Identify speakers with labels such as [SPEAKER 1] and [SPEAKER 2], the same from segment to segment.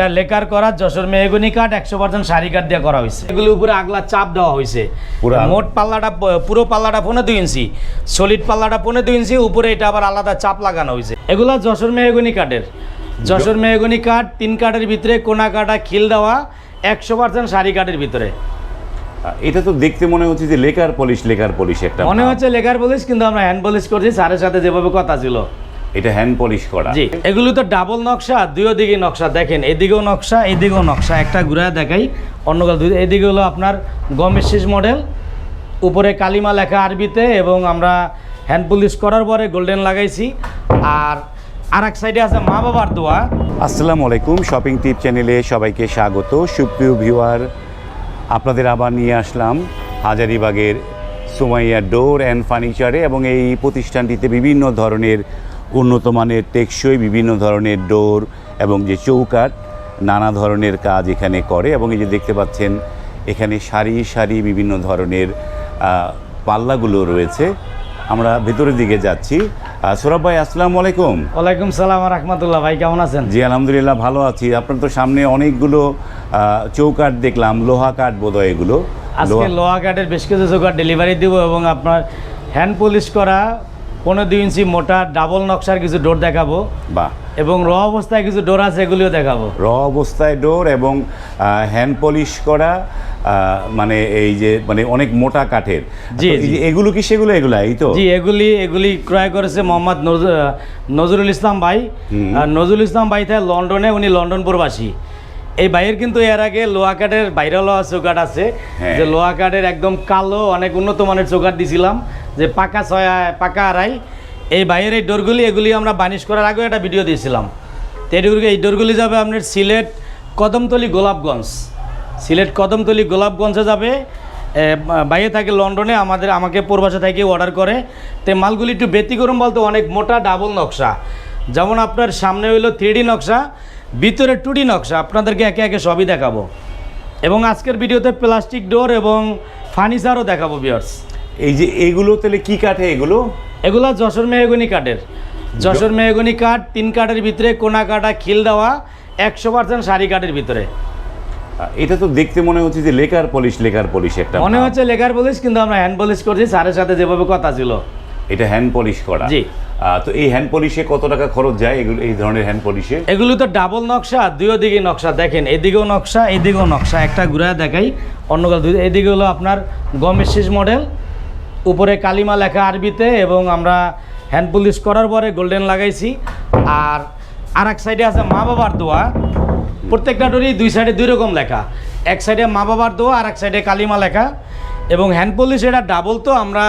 [SPEAKER 1] এটা লেকার করা যশোর মেহগুনি কাঠ একশো পার্সেন্ট শাড়ি কাঠ দিয়ে করা হয়েছে এগুলো উপরে আগলা চাপ দেওয়া হয়েছে মোট পাল্লাটা পুরো পাল্লাটা পনেরো দুই ইঞ্চি সলিড পাল্লাটা পনেরো দুই ইঞ্চি উপরে এটা আবার আলাদা চাপ লাগানো হয়েছে এগুলা যশোর মেহগুনি কাঠের। যশোর মেহগুনি কাঠ তিন কাঠের ভিতরে কোনা কাটা খিল দেওয়া একশো পার্সেন্ট শাড়ি কাঠের ভিতরে।
[SPEAKER 2] এটা তো দেখতে মনে হচ্ছে যে লেকার পলিশ লেকার পলিশ একটা
[SPEAKER 1] মনে হচ্ছে লেখার পলিশ কিন্তু আমরা হ্যান্ড পলিশ করছি স্যারের সাথে যেভাবে কথা ছিল।
[SPEAKER 2] এটা হ্যান্ড পলিশ করা।
[SPEAKER 1] জি। এগুলো তো ডাবল নকশা দুই দিকে নকশা। দেখেন এদিকেও নকশা এদিকেও নকশা। একটা ঘুরায় দেখাই অন্য দুই এদিকে হলো আপনার গমের শেষ মডেল উপরে কালিমা লেখা আরবিতে এবং আমরা হ্যান্ড পুলিশ করার পরে গোল্ডেন লাগাইছি। আর আর এক সাইডে আছে মা বাবার দোয়া।
[SPEAKER 2] আসসালামু আলাইকুম শপিং টিপ চ্যানেলে সবাইকে স্বাগত। সুপ্রিয় ভিউয়ার আপনাদের আবার নিয়ে আসলাম হাজারিবাগের সুমাইয়া ডোর অ্যান্ড ফার্নিচারে এবং এই প্রতিষ্ঠানটিতে বিভিন্ন ধরনের উন্নত মানের টেকসই বিভিন্ন ধরনের ডোর এবং যে চৌকাঠ নানা ধরনের কাজ এখানে করে এবং এই যে দেখতে পাচ্ছেন এখানে সারি সারি বিভিন্ন ধরনের পাল্লাগুলো রয়েছে। আমরা ভেতরের দিকে যাচ্ছি। সৌরভ ভাই আসসালামু আলাইকুম।
[SPEAKER 1] ওয়ালাইকুম সালাম রহমতুল্লাহ। ভাই কেমন আছেন?
[SPEAKER 2] জি আলহামদুলিল্লাহ ভালো আছি। আপনার তো সামনে অনেকগুলো চৌকাঠ দেখলাম লোহা কাঠ বোধহয় এগুলো।
[SPEAKER 1] আজকে
[SPEAKER 2] লোহা-
[SPEAKER 1] কাঠের বেশ কিছু চোখার ডেলিভারি দিব এবং আপনার হ্যান্ড পলিশ করা পনেরো দুই ইঞ্চি মোটা ডাবল নকশার কিছু ডোর দেখাবো।
[SPEAKER 2] বাহ।
[SPEAKER 1] এবং র অবস্থায় কিছু ডোর আছে এগুলিও দেখাবো।
[SPEAKER 2] র অবস্থায় ডোর এবং হ্যান্ড পলিশ করা মানে এই যে মানে অনেক মোটা কাঠের।
[SPEAKER 1] জি,
[SPEAKER 2] এগুলো কি সেগুলো এগুলো এই তো?
[SPEAKER 1] জি এগুলি এগুলি ক্রয় করেছে মোহাম্মদ নজ- নজরুল ইসলাম ভাই। আর নজরুল ইসলাম ভাই থাকে লন্ডনে উনি লন্ডন প্রবাসী এই বাইয়ের কিন্তু এর আগে লোহা কাঠের বাইরে লোহা চৌকাট আছে।
[SPEAKER 2] হ্যাঁ।
[SPEAKER 1] যে লোহা কাঠের একদম কালো অনেক উন্নত মানের চৌকাট দিছিলাম। যে পাকা ছয়, পাকা আড়াই, এই বাইরের এই ডোরগুলি, এগুলি আমরা বানিশ করার আগেও একটা ভিডিও দিয়েছিলাম। তো এই ডোরগুলি এই ডোরগুলি যাবে আপনার সিলেট কদমতলি গোলাপগঞ্জ। সিলেট কদমতলি গোলাপগঞ্জে যাবে বাইরে থাকে লন্ডনে, আমাদের, আমাকে পূর্বাসা থেকে অর্ডার করে। তো মালগুলি একটু ব্যতিক্রম বলতে অনেক মোটা ডাবল নকশা। যেমন আপনার সামনে হইল থ্রি নকশা, ভিতরে টু নকশা, আপনাদেরকে একে একে সবই দেখাবো। এবং আজকের ভিডিওতে প্লাস্টিক ডোর এবং ফার্নিচারও দেখাবো বিয়ার্স
[SPEAKER 2] এই যে এগুলো তাহলে কি কাঠে এগুলো?
[SPEAKER 1] এগুলো যশোর মেহগনি কাঠের। যশোর মেহগনি কাঠ তিন কাঠের ভিতরে কোনা কাটা খিল দেওয়া একশো পার্সেন্ট শাড়ি কাঠের ভিতরে।
[SPEAKER 2] এটা তো দেখতে মনে হচ্ছে যে লেকার পলিশ লেকার পলিশ একটা
[SPEAKER 1] মনে হচ্ছে লেকার পলিশ কিন্তু আমরা হ্যান্ড পলিশ করছি স্যারের সাথে যেভাবে কথা ছিল।
[SPEAKER 2] এটা হ্যান্ড পলিশ করা।
[SPEAKER 1] জি।
[SPEAKER 2] তো এই হ্যান্ড পলিশে কত টাকা খরচ যায় এগুলো এই ধরনের হ্যান্ড পলিশে
[SPEAKER 1] এগুলো তো ডাবল নকশা দুই দিকে নকশা। দেখেন এদিকেও নকশা এদিকেও নকশা। একটা ঘুরায় দেখাই অন্য কাল এদিকে হলো আপনার গমের শেষ মডেল উপরে কালিমা লেখা আরবিতে এবং আমরা হ্যান্ড পুলিশ করার পরে গোল্ডেন লাগাইছি। আর আর এক সাইডে আছে মা বাবার দোয়া। প্রত্যেকটা ডোরই দুই সাইডে দুই রকম লেখা। এক সাইডে মা বাবার দোয়া আর এক সাইডে কালিমা লেখা। এবং হ্যান্ড পুলিশ এটা ডাবল তো আমরা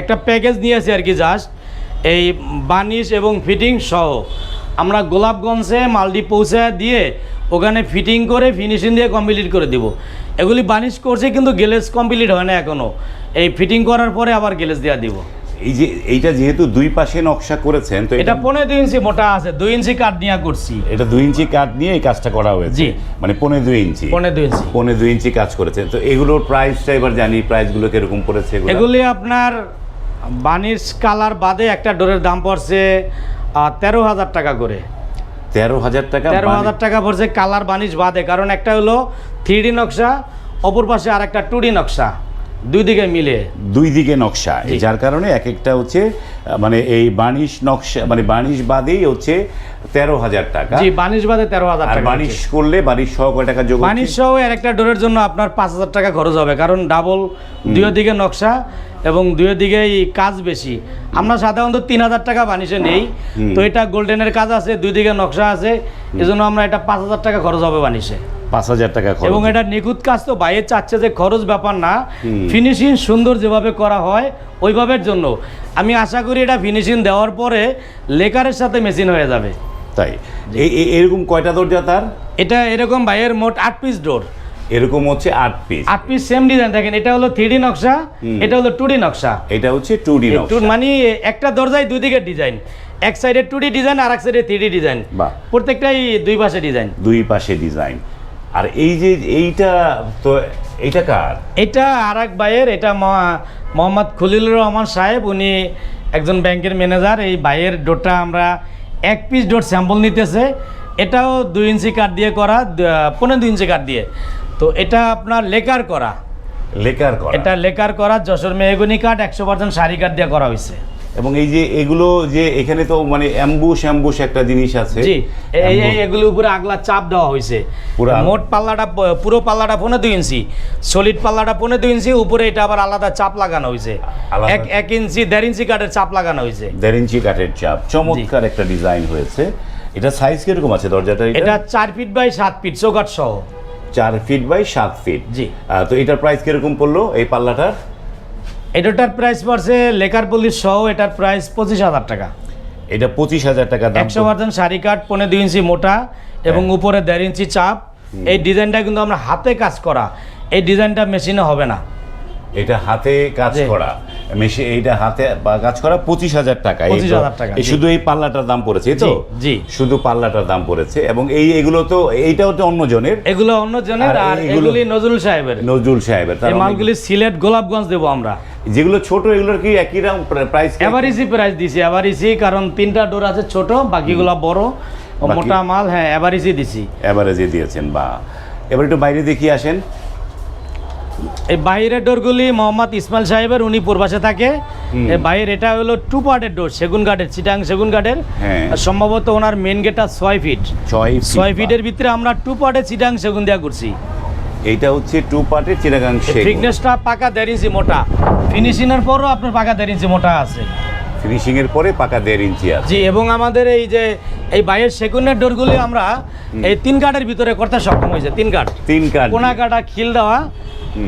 [SPEAKER 1] একটা প্যাকেজ নিয়েছি আর কি জাস্ট এই বানিশ এবং ফিটিং সহ। আমরা গোলাপগঞ্জে মালডি পৌঁছে দিয়ে ওখানে ফিটিং করে ফিনিশিং দিয়ে কমপ্লিট করে দিব। এগুলি বানিশ করছে কিন্তু গ্যালেজ কমপ্লিট হয় না এখনও এই ফিটিং করার পরে আবার গ্যালেজ দেওয়া দিব।
[SPEAKER 2] এই যে এইটা যেহেতু দুই পাশে নকশা করেছেন তো
[SPEAKER 1] এটা পনেরো দুই ইঞ্চি মোটা আছে দুই ইঞ্চি কাঠ নিয়ে করছি।
[SPEAKER 2] এটা দুই ইঞ্চি কাঠ নিয়ে এই কাজটা করা হয়েছে।
[SPEAKER 1] জি।
[SPEAKER 2] মানে পনেরো দুই ইঞ্চি।
[SPEAKER 1] পনেরো দুই ইঞ্চি।
[SPEAKER 2] পনেরো দুই ইঞ্চি কাজ করেছেন। তো এগুলোর প্রাইসটা এবার জানি প্রাইসগুলো কীরকম পড়েছে এগুলি।
[SPEAKER 1] আপনার বানিশ কালার বাদে একটা ডোরের দাম পড়ছে তেরো হাজার টাকা করে।
[SPEAKER 2] তেরো হাজার টাকা
[SPEAKER 1] তেরো হাজার টাকা পড়ছে কালার বানিশ বাদে কারণ একটা হলো থ্রি ডি নকশা অপর পাশে আর একটা টু ডি নকশা। দুই দিকে মিলে।
[SPEAKER 2] দুই দিকে নকশা। যার কারণে এক একটা হচ্ছে মানে এই বানিশ নকশা মানে বানিশ বাদেই হচ্ছে তেরো হাজার টাকা।
[SPEAKER 1] জি বানিশ বাদে তেরো হাজার টাকা
[SPEAKER 2] বানিশ করলে বানিশ সহ কয় টাকা যোগ?
[SPEAKER 1] বানিশ সহ এর একটা ডোরের জন্য আপনার পাঁচ হাজার টাকা খরচ হবে কারণ ডাবল দুই দিকে নকশা এবং দুই দিকেই কাজ বেশি। আমরা সাধারণত তিন হাজার টাকা বানিশে নেই তো এটা গোল্ডেনের কাজ আছে দুই দিকে নকশা আছে এজন্য আমরা এটা পাঁচ হাজার টাকা খরচ হবে বানিশে।
[SPEAKER 2] পাঁচ হাজার টাকা খরচ।
[SPEAKER 1] এবং এটা নিখুঁত কাজ তো বাইরে চাচ্ছে যে খরচ ব্যাপার না। ফিনিশিং সুন্দর যেভাবে করা হয় ওইভাবের জন্য। আমি আশা করি এটা ফিনিশিং দেওয়ার পরে লেকারের সাথে মেশিন হয়ে যাবে।
[SPEAKER 2] তাই। এরকম কয়টা দরজা তার?
[SPEAKER 1] এটা এরকম বাইয়ের মোট আট পিস ডোর
[SPEAKER 2] এরকম হচ্ছে আট পিস
[SPEAKER 1] আট পিস সেম ডিজাইন দেখেন এটা হলো থ্রি নকশা এটা হলো টু নকশা।
[SPEAKER 2] এটা হচ্ছে টু ডি
[SPEAKER 1] টু মানে একটা দরজায় দুই দিকের ডিজাইন এক সাইডে টু ডি ডিজাইন আর এক সাইডে থ্রি ডিজাইন
[SPEAKER 2] বাহ।
[SPEAKER 1] প্রত্যেকটাই দুই পাশে ডিজাইন
[SPEAKER 2] দুই পাশে ডিজাইন আর এই যে এইটা তো এইটা কার?
[SPEAKER 1] এটা আর এক ভাইয়ের এটা মোহাম্মদ খলিলুর রহমান সাহেব। উনি একজন ব্যাংকের ম্যানেজার। এই ভাইয়ের ডোরটা আমরা এক পিস ডোর স্যাম্পল নিতেছে। এটাও দুই ইঞ্চি কাঠ দিয়ে করা পনেরো দুই ইঞ্চি কাঠ দিয়ে। তো এটা আপনার লেকার করা।
[SPEAKER 2] লেকার করা।
[SPEAKER 1] এটা লেকার করা যশোর মেহগুনি কাঠ একশো পার্সেন্ট শাড়ি কাঠ দিয়ে করা হয়েছে।
[SPEAKER 2] এবং এই যে এগুলো যে এখানে তো মানে অ্যাম্বুশ অ্যাম্বুশ একটা জিনিস আছে।
[SPEAKER 1] জি এই। এগুলোর উপরে আগলা চাপ দেওয়া হয়েছে। মোট পাল্লাটা পুরো পাল্লাটা পনেরো দুই ইঞ্চি সলিড পাল্লাটা পনেরো দুই ইঞ্চি উপরে এটা আবার আলাদা চাপ লাগানো হয়েছে। এক এক ইঞ্চি দেড় ইঞ্চি কাঠের চাপ লাগানো হয়েছে।
[SPEAKER 2] দেড় ইঞ্চি কাঠের চাপ। চমৎকার একটা ডিজাইন হয়েছে। এটা সাইজ কীরকম আছে দরজাটা
[SPEAKER 1] এটা? চার ফিট বাই সাত ফিট চৌকাঠ সহ।
[SPEAKER 2] চার ফিট বাই সাত ফিট
[SPEAKER 1] জি।
[SPEAKER 2] তো এটার প্রাইস কীরকম পড়ল এই পাল্লাটার?
[SPEAKER 1] এটার প্রাইস পড়ছে লেকার পলিশ সহ এটার প্রাইস পঁচিশ হাজার টাকা।
[SPEAKER 2] এটা পঁচিশ হাজার টাকা দাম
[SPEAKER 1] একশো পার্সেন্ট শাড়ি কাঠ পনেরো দুই ইঞ্চি মোটা এবং
[SPEAKER 2] হ্যাঁ।
[SPEAKER 1] উপরে দেড় ইঞ্চি চাপ। এই ডিজাইনটা কিন্তু আমরা হাতে কাজ করা। এই ডিজাইনটা মেশিনে হবে না।
[SPEAKER 2] এটা হাতে কাজ করা। মেশিন এইটা হাতে বা কাজ করা পঁচিশ হাজার টাকা এই তো-
[SPEAKER 1] 25,000 টাকা,
[SPEAKER 2] শুধু এই পাল্লাটার দাম পড়েছে এই তো?
[SPEAKER 1] জি।
[SPEAKER 2] শুধু পাল্লাটার দাম পড়েছে এবং এই এগুলো তো এইটাও তো অন্য জনের।
[SPEAKER 1] এগুলো অন্য জনের
[SPEAKER 2] আর এগুলি
[SPEAKER 1] নজরুল সাহেবের।
[SPEAKER 2] নজরুল সাহেবের তার
[SPEAKER 1] এই মালগুলি সিলেট গোলাপগঞ্জ দেবো আমরা।
[SPEAKER 2] যেগুলো ছোট এগুলোর কি একই দাম প্রাইস
[SPEAKER 1] এভারেজই প্রাইস দিছি এভারেজই কারণ তিনটা ডোর আছে ছোট বাকিগুলো বড়। মোটা মাল হ্যাঁ এভারেজই দিছি।
[SPEAKER 2] এভারেজে দিয়েছেন বা। এবার একটু বাইরে দেখিয়ে আসেন।
[SPEAKER 1] এই বাইরের ডোরগুলি মোহাম্মদ ইসমাইল সাহেবের উনি পূর্বাসে থাকে। এই বাইরের এটা হলো টু পার্টের ডোর সেগুন গার্ডের চিটাং সেগুন গার্ডের
[SPEAKER 2] হ্যাঁ।
[SPEAKER 1] সম্ভবত ওনার মেন গেটটা ছয় ফিট
[SPEAKER 2] ছয়
[SPEAKER 1] ফিটের ভিতরে আমরা টু পার্টে চিটাং সেগুন দেওয়া করছি
[SPEAKER 2] এইটা হচ্ছে টু পার্টের সেগুন।
[SPEAKER 1] ফিটনেসটা পাকা দেড় ইঞ্চি মোটা। ফিনিশিংয়ের পরও আপনার পাকা দেড় ইঞ্চি মোটা আছে।
[SPEAKER 2] ফিনিশিং এর পরে পাকা দেড় ইঞ্চি আছে।
[SPEAKER 1] জি এবং আমাদের এই যে এই বাইরের সেগুনের ডোরগুলি আমরা এই তিন কাঠের ভিতরে করতে সক্ষম হয়েছে তিন কাঠ।
[SPEAKER 2] তিন কাঠ।
[SPEAKER 1] কোনা কাটা খিল দেওয়া।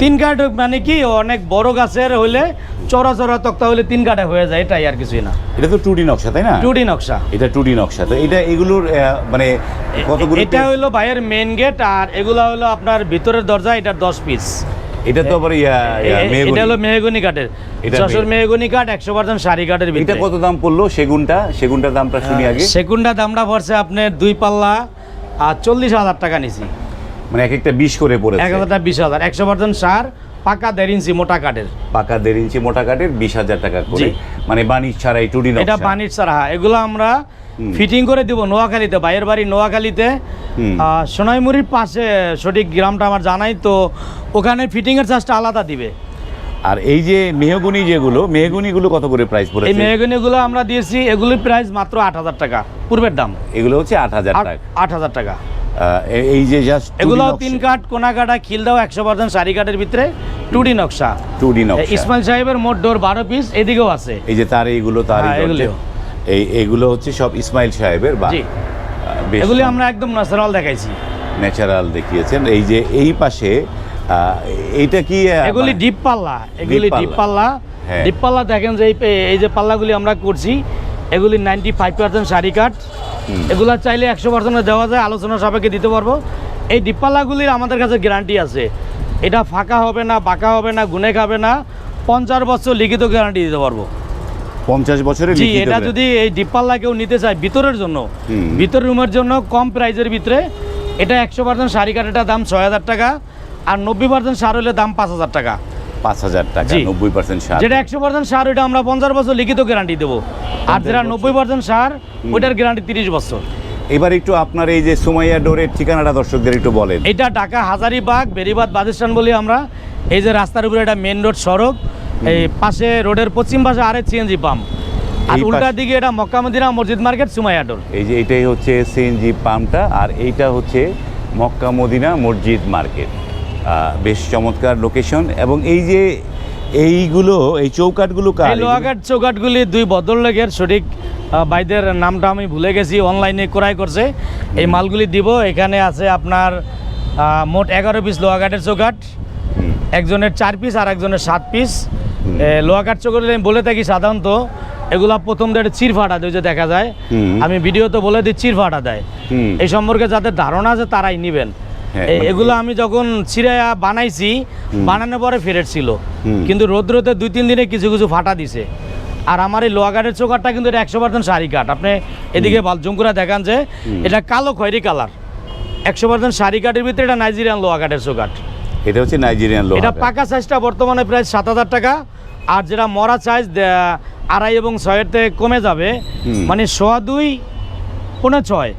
[SPEAKER 1] তিন কাঠ মানে কি অনেক বড় গাছের হইলে চড়া চড়া তক্তা হইলে তিন কাঠে হয়ে যায় এটাই আর কিছুই না।
[SPEAKER 2] এটা তো টু ডি নকশা তাই না?
[SPEAKER 1] টুডি নকশা।
[SPEAKER 2] এটা টু ডি নকশা তো এটা এগুলোর মানে কতগুলো
[SPEAKER 1] এটা? হইল বাইরের মেন গেট আর এগুলা হলো আপনার ভিতরের দরজা এটা দশ পিস
[SPEAKER 2] এটা তো আবার ইয়া
[SPEAKER 1] এটা হলো মেহগনি কাঠের। যশোর মেহগনি কাঠ একশো পার্সেন্ট শাড়ি কাঠের
[SPEAKER 2] এটা কত দাম পড়ল সেগুনটা? সেগুনটার দামটা শুনি আগে।
[SPEAKER 1] সেকুন্ডা দামটা পড়ছে আপনার দুই পাল্লা আর চল্লিশ হাজার টাকা নিছি।
[SPEAKER 2] মানে এক একটা বিশ করে পড়েছে।
[SPEAKER 1] এক হাজারটা বিশ হাজার। একশো পার্সেন্ট সার পাকা দেড় ইঞ্চি মোটা কাঠের।
[SPEAKER 2] পাকা দেড় ইঞ্চি মোটা কাঠের বিশ হাজার টাকা করে। মানে বানিশ ছাড়াই টু ডি
[SPEAKER 1] এটা ছাড়া সারা হ্যাঁ, এগুলো আমরা। ফিটিং করে দিব নোয়াখালীতে বাইরের বাড়ি নোয়াখালীতে। সোনাইমুড়ির পাশে সঠিক গ্রামটা আমার জানাই তো ওখানে ফিটিংয়ের চার্জটা আলাদা দিবে।
[SPEAKER 2] আর এই যে মেহগুনি যেগুলো মেহগুনিগুলো কত করে প্রাইস
[SPEAKER 1] পড়ে
[SPEAKER 2] এই
[SPEAKER 1] মেহগনিগুলো আমরা দিয়েছি এগুলির প্রাইস মাত্র আট হাজার টাকা পূর্বের দাম।
[SPEAKER 2] এগুলো হচ্ছে আট হাজার
[SPEAKER 1] আট-
[SPEAKER 2] টাকা।
[SPEAKER 1] আট হাজার টাকা।
[SPEAKER 2] এই যে জাস্ট
[SPEAKER 1] এগুলো তিন কাঠ কোনা কাটা খিল দাও একশো পার্সেন্ট শাড়ি কাঠের ভিতরে টুডি নকশা।
[SPEAKER 2] টু ডি
[SPEAKER 1] এ,
[SPEAKER 2] নকশা
[SPEAKER 1] ইসমাইল সাহেবের মোট ডোর বারো পিস এদিকেও আছে।
[SPEAKER 2] এই যে তার এইগুলো তার
[SPEAKER 1] হ্যাঁ, এগুলিও।
[SPEAKER 2] এই এগুলো হচ্ছে সব ইসমাইল সাহেবের বা
[SPEAKER 1] এগুলি আমরা একদম ন্যাচারাল দেখাইছি।
[SPEAKER 2] ন্যাচারাল দেখিয়েছেন। এই যে এই পাশে এইটা কি
[SPEAKER 1] এগুলি ডিপ পাল্লা এগুলি
[SPEAKER 2] ডিপ পাল্লা। হ্যাঁ।
[SPEAKER 1] ডিপ পাল্লা দেখেন যে এই এই যে পাল্লাগুলি আমরা করছি এগুলি নাইনটি ফাইভ পার্সেন্ট শাড়ি কাঠ। এগুলো চাইলে একশো পার্সেন্ট দেওয়া যায় আলোচনা সাপেক্ষে দিতে পারব। এই ডিপ পাল্লাগুলির আমাদের কাছে গ্যারান্টি আছে। এটা ফাঁকা হবে না বাঁকা হবে না গুনে খাবে না। পঞ্চাশ বছর লিখিত গ্যারান্টি দিতে পারব।
[SPEAKER 2] পঞ্চাশ বছরের
[SPEAKER 1] জি এটা যদি এই ডিপ পাল্লা কেউ নিতে চায় ভিতরের জন্য। ভিতর রুমের জন্য কম প্রাইজের ভিতরে। এটা একশো পার্সেন্ট শাড়ি কাঠের দাম ছয় হাজার টাকা আর নব্বই পার্সেন্ট সার হলে দাম পাঁচ হাজার টাকা।
[SPEAKER 2] পাঁচ হাজার টাকা। নব্বই পার্সেন্ট সার
[SPEAKER 1] যেটা একশো পার্সেন্ট সার ওইটা আমরা পঞ্চাশ বছর লিখিত গ্যারান্টি দেবো। আর যেটা নব্বই পার্সেন্ট সার ওইটার গ্যারান্টি তিরিশ বছর।
[SPEAKER 2] এবার একটু আপনার এই যে সুমাইয়া ডোরের ঠিকানাটা দর্শকদের একটু বলেন।
[SPEAKER 1] এটা ঢাকা হাজারিবাগ বেরিবাদ বাদিস্তান বলি আমরা। এই যে রাস্তার উপরে এটা মেন রোড সড়ক। এই পাশে রোডের পশ্চিম পাশে আরেক সিএনজি পাম্প আর উল্টা দিকে এটা মক্কা মদিনা মসজিদ মার্কেট সুমাইয়াডোর
[SPEAKER 2] এই যে এটাই হচ্ছে সিএনজি পাম্পটা আর এইটা হচ্ছে মক্কা মদিনা মসজিদ মার্কেট। বেশ চমৎকার লোকেশন এবং এই যে এইগুলো এই চৌকাটগুলো কার?
[SPEAKER 1] এই লোহাঘাট চৌকাটগুলি দুই ভদ্রলোকের সঠিক বাইদের নামটা আমি ভুলে গেছি অনলাইনে ক্রয় করছে। এই মালগুলি দিব এখানে আছে আপনার মোট এগারো পিস লোহাঘাটের চৌকাট একজনের চার পিস আর একজনের সাত পিস লোহাঘাট চৌকাট আমি বলে থাকি সাধারণত এগুলা প্রথম দিয়ে চির ফাটা দেয় যে দেখা যায়। আমি ভিডিওতে বলে দিই চির ফাটা দেয়। এই সম্পর্কে যাদের ধারণা আছে তারাই নিবেন।
[SPEAKER 2] হ্যাঁ, মানে-
[SPEAKER 1] এগুলো আমি যখন ছিঁড়া বানাইছি বানানোর পরে ফেরত ছিল। কিন্তু রোদ্রতে দুই তিন দিনে কিছু কিছু ফাটা দিছে। আর আমার এই লোহাঘাটের চোকারটা কিন্তু এটা একশো পার্সেন্ট শাড়ি কাঠ। আপনি এদিকে করে দেখান যে এটা কালো খয়েরি কালার। একশো পার্সেন্ট শাড়ি কাঠের ভিতরে এটা নাইজেরিয়ান লোহাঘাটের চোকাট
[SPEAKER 2] এটা হচ্ছে নাইজেরিয়ান লোহা
[SPEAKER 1] এটা পাকা সাইজটা বর্তমানে প্রায় সাত হাজার টাকা। আর যেটা মরা সাইজ আড়াই এবং ছয়ের থেকে কমে যাবে। মানে সোয়া দুই পৌনে ছয়।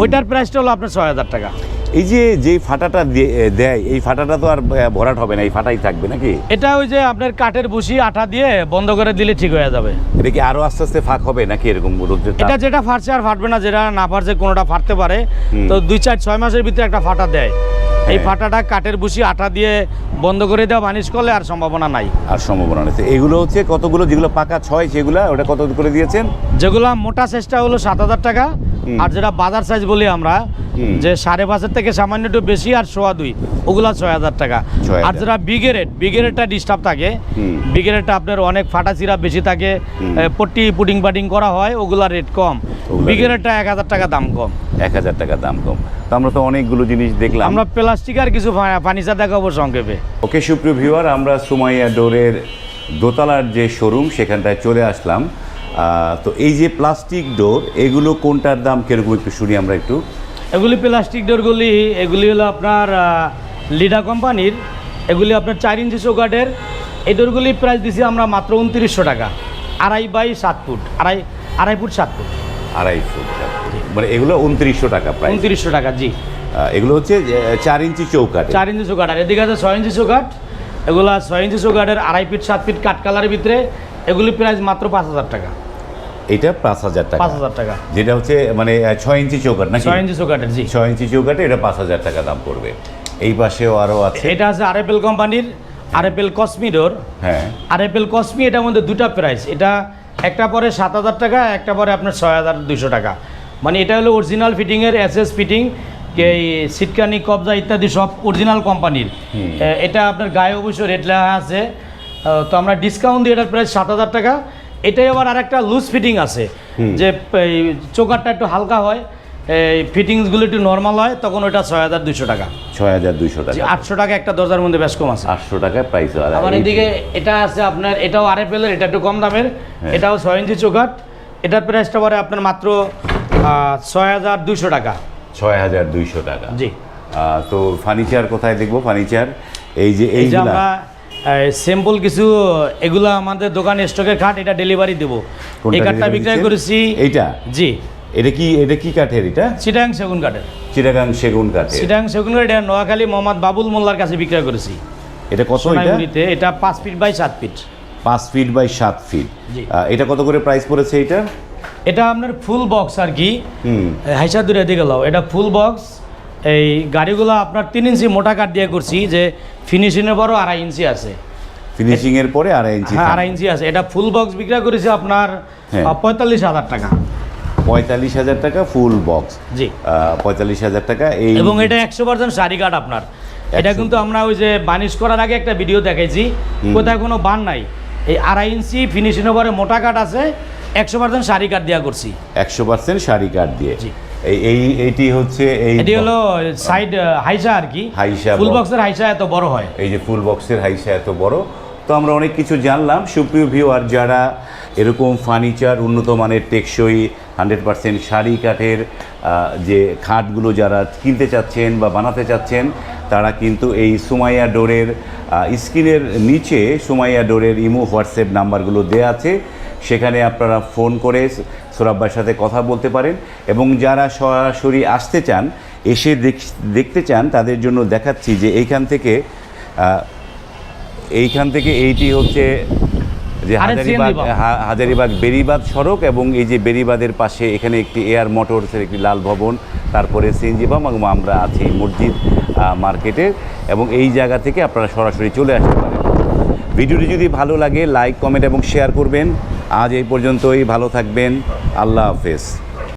[SPEAKER 1] ওইটার প্রাইসটা হলো আপনার ছয় হাজার টাকা।
[SPEAKER 2] এই যে যে ফাটাটা দিয়ে- এই ফাটাটা তো আর ভরাট হবে না এই ফাটাই থাকবে নাকি?
[SPEAKER 1] এটা ওই যে আপনার কাঠের বুসি আঠা দিয়ে বন্ধ করে দিলে ঠিক হয়ে যাবে।
[SPEAKER 2] এটা কি আরও আস্তে আস্তে ফাঁক হবে নাকি এরকম
[SPEAKER 1] এটা যেটা ফাটছে আর ফাটবে না যেটা না ফাটছে কোনোটা ফাটতে পারে। তো দুই চার ছয় মাসের ভিতরে একটা ফাটা দেয়। এই
[SPEAKER 2] হ্যাঁ।
[SPEAKER 1] ফাটাটা কাঠের বুসি আঠা দিয়ে বন্ধ করে দেওয়া বানিশ করলে আর সম্ভাবনা নাই।
[SPEAKER 2] আর সম্ভাবনা রয়েছে এগুলো হচ্ছে কতগুলো যেগুলো পাকা ছয় সেগুলো ওটা কত করে দিয়েছেন?
[SPEAKER 1] যেগুলো মোটা সাইজটা হলো সাত হাজার টাকা। আর যেটা বাজার সাইজ বলি আমরা যে সাড়ে পাঁচের থেকে সামান্য একটু বেশি আর সোয়া দুই ওগুলা ছয় হাজার টাকা। আর যেটা বিগেরেট বিগেরেটটা ডিস্টার্ব থাকে। বিগেরেটটা আপনার অনেক ফাটা চিরা বেশি থাকে। পট্টি পুডিং পাটিং করা হয় ওগুলা রেট কম। বিগেরেটটা এক হাজার টাকা দাম কম।
[SPEAKER 2] এক হাজার টাকা দাম কম। তো আমরা তো অনেকগুলো জিনিস দেখলাম।
[SPEAKER 1] আমরা প্লাস্টিক আর কিছু ফার্নিচার দেখাবো সংক্ষেপে।
[SPEAKER 2] ওকে সুপ্রিয় ভিউয়ার আমরা সুমাইয়া ডোরের দোতলার যে শোরুম সেখানটায় চলে আসলাম। তো এই যে প্লাস্টিক ডোর এগুলো কোনটার দাম কীরকম একটু শুনি আমরা একটু?
[SPEAKER 1] এগুলি প্লাস্টিক ডোরগুলি এগুলি হলো আপনার লিডা কোম্পানির এগুলি আপনার চার ইঞ্চি চৌকাটের এই ডোরগুলি প্রাইস দিছি আমরা মাত্র উনত্রিশশো টাকা। আড়াই বাই সাত ফুট আড়াই আড়াই ফুট সাত ফুট।
[SPEAKER 2] আড়াই ফুট মানে এগুলো উনত্রিশশো টাকা প্রায়
[SPEAKER 1] উনত্রিশশো টাকা জি।
[SPEAKER 2] এগুলো হচ্ছে চার ইঞ্চি চৌকাট
[SPEAKER 1] চার ইঞ্চি চৌকাট আর এদিকে আছে ছয় ইঞ্চি চৌকাট এগুলো ছয় ইঞ্চি চৌকাটের আড়াই ফিট সাত ফিট কাঠ কালারের ভিতরে এগুলি প্রাইস মাত্র পাঁচ হাজার টাকা।
[SPEAKER 2] এটা পাঁচ হাজার টাকা।
[SPEAKER 1] পাঁচ হাজার টাকা।
[SPEAKER 2] যেটা হচ্ছে মানে ছয় ইঞ্চি চৌকাট নাকি?
[SPEAKER 1] ছয় ইঞ্চি চৌকাটের জি।
[SPEAKER 2] ছয় ইঞ্চি চৌকাটে এটা পাঁচ হাজার টাকা দাম পড়বে। এই পাশেও আরও আছে।
[SPEAKER 1] এটা আছে আরএফএল কোম্পানির আরএফএল কসমি ডোর
[SPEAKER 2] হ্যাঁ।
[SPEAKER 1] আরএফএল কসমি এটার মধ্যে দুটা প্রাইস এটা একটা পরে সাত হাজার টাকা একটা পরে আপনার ছয় হাজার দুশো টাকা। মানে এটা হলো অরিজিনাল ফিটিংয়ের এস ফিটিং এই সিটকানি কবজা ইত্যাদি সব অরিজিনাল কোম্পানির। এটা আপনার গায়ে অবশ্য রেট লেখা আছে। তো আমরা ডিসকাউন্ট দিয়ে এটার প্রাইস সাত হাজার টাকা। এটাই আবার আরেকটা লুজ ফিটিং আছে। যে এই চোকারটা একটু হালকা হয় এই ফিটিংসগুলো একটু নর্মাল হয় তখন ওটা ছয় হাজার দুশো টাকা।
[SPEAKER 2] ছয় হাজার দুইশো টাকা।
[SPEAKER 1] আটশো টাকা একটা দরজার মধ্যে বেশ কম আছে।
[SPEAKER 2] আটশো টাকায় প্রাইস
[SPEAKER 1] আমার এদিকে এটা আছে আপনার এটাও আর এর এটা একটু কম দামের।
[SPEAKER 2] হ্যাঁ।
[SPEAKER 1] এটাও ছয় ইঞ্চি চৌকাট এটার প্রাইসটা পরে আপনার মাত্র ছয় হাজার দুশো টাকা।
[SPEAKER 2] ছয় হাজার দুইশো টাকা।
[SPEAKER 1] জি।
[SPEAKER 2] তো ফার্নিচার কোথায় দেখব? ফার্নিচার এই যে
[SPEAKER 1] এই যে আমরা সিম্পল কিছু এগুলো আমাদের দোকানে স্টকের কাঠ এটা ডেলিভারি দেবো। এই কাঠটা বিক্রয় করেছি।
[SPEAKER 2] এইটা?
[SPEAKER 1] জি।
[SPEAKER 2] এটা কি এটা কি কাঠের এটা?
[SPEAKER 1] চিটাং সেগুন কাঠের।
[SPEAKER 2] চিটাগাং সেগুন কাঠের।
[SPEAKER 1] চিটাং সেগুন কাঠ এটা নোয়াখালী মোহাম্মদ বাবুল মোল্লার কাছে বিক্রয় করেছি।
[SPEAKER 2] এটা কত এটা?
[SPEAKER 1] এটা পাঁচ ফিট বাই সাত ফিট।
[SPEAKER 2] পাঁচ ফিট বাই সাত ফিট। এটা কত করে প্রাইস পড়েছে এটা?
[SPEAKER 1] এটা আপনার ফুল বক্স আর কি।
[SPEAKER 2] হুম।
[SPEAKER 1] হাইসা দূরে দিকে লাও এটা ফুল বক্স এই গাড়িগুলো আপনার তিন ইঞ্চি মোটা কাঠ দিয়ে করছি যে ফিনিশিংয়ের বড় আড়াই ইঞ্চি আছে।
[SPEAKER 2] ফিনিশিং এর পরে আড়াই ইঞ্চি
[SPEAKER 1] হ্যাঁ আড়াই ইঞ্চি আছে। এটা ফুল বক্স বিক্রয় করেছি আপনার
[SPEAKER 2] হ্যাঁ।
[SPEAKER 1] পঁয়তাল্লিশ হাজার টাকা।
[SPEAKER 2] পঁয়তাল্লিশ হাজার টাকা ফুল বক্স
[SPEAKER 1] জি।
[SPEAKER 2] পঁয়তাল্লিশ হাজার টাকা এই
[SPEAKER 1] এবং এটা একশো পার্সেন্ট শাড়ি কাঠ আপনার। এটা কিন্তু আমরা ওই যে বানিশ করার আগে একটা ভিডিও দেখাইছি। কোথায় কোনো বান নাই। এই আড়াই ইঞ্চি ফিনিশিংয়ের পরে মোটা কাঠ আছে একশো পার্সেন্ট শাড়ি কাঠ দেওয়া করছি।
[SPEAKER 2] একশো পার্সেন্ট শাড়ি কাঠ দিয়ে।
[SPEAKER 1] জি।
[SPEAKER 2] এই এইটি হচ্ছে এই
[SPEAKER 1] এটি হলো সাইড হাইসা আর কি।
[SPEAKER 2] হাইসা
[SPEAKER 1] ফুল। বক্সের হাইসা এত বড় হয়।
[SPEAKER 2] এই যে ফুল বক্সের হাইসা এত বড়। তো আমরা অনেক কিছু জানলাম। সুপ্রিয় ভিউয়ার যারা এরকম ফার্নিচার উন্নত মানের টেকসই হান্ড্রেড পার্সেন্ট শাড়ি কাঠের যে খাটগুলো যারা কিনতে চাচ্ছেন বা বানাতে চাচ্ছেন তারা কিন্তু এই সুমাইয়া ডোরের স্ক্রিনের নিচে সুমাইয়া ডোরের ইমো হোয়াটসঅ্যাপ নাম্বারগুলো দেওয়া আছে। সেখানে আপনারা ফোন করে সোরাব্বার সাথে কথা বলতে পারেন এবং যারা সরাসরি আসতে চান এসে দেখ- দেখতে চান তাদের জন্য দেখাচ্ছি যে এইখান থেকে এইখান থেকে এইটি হচ্ছে যে হাজারিবাগ হা- হাজারিবাগ বেরিবাদ সড়ক এবং এই যে বেরিবাদের পাশে এখানে একটি এয়ার মোটরসের একটি লাল ভবন তারপরে সিএনজি পাম্প এবং আমরা আছি মসজিদ মার্কেটে এবং এই জায়গা থেকে আপনারা সরাসরি চলে আসতে পারেন। ভিডিওটি যদি ভালো লাগে লাইক কমেন্ট এবং শেয়ার করবেন। আজ এই পর্যন্তই ভালো থাকবেন। আল্লাহ হাফেজ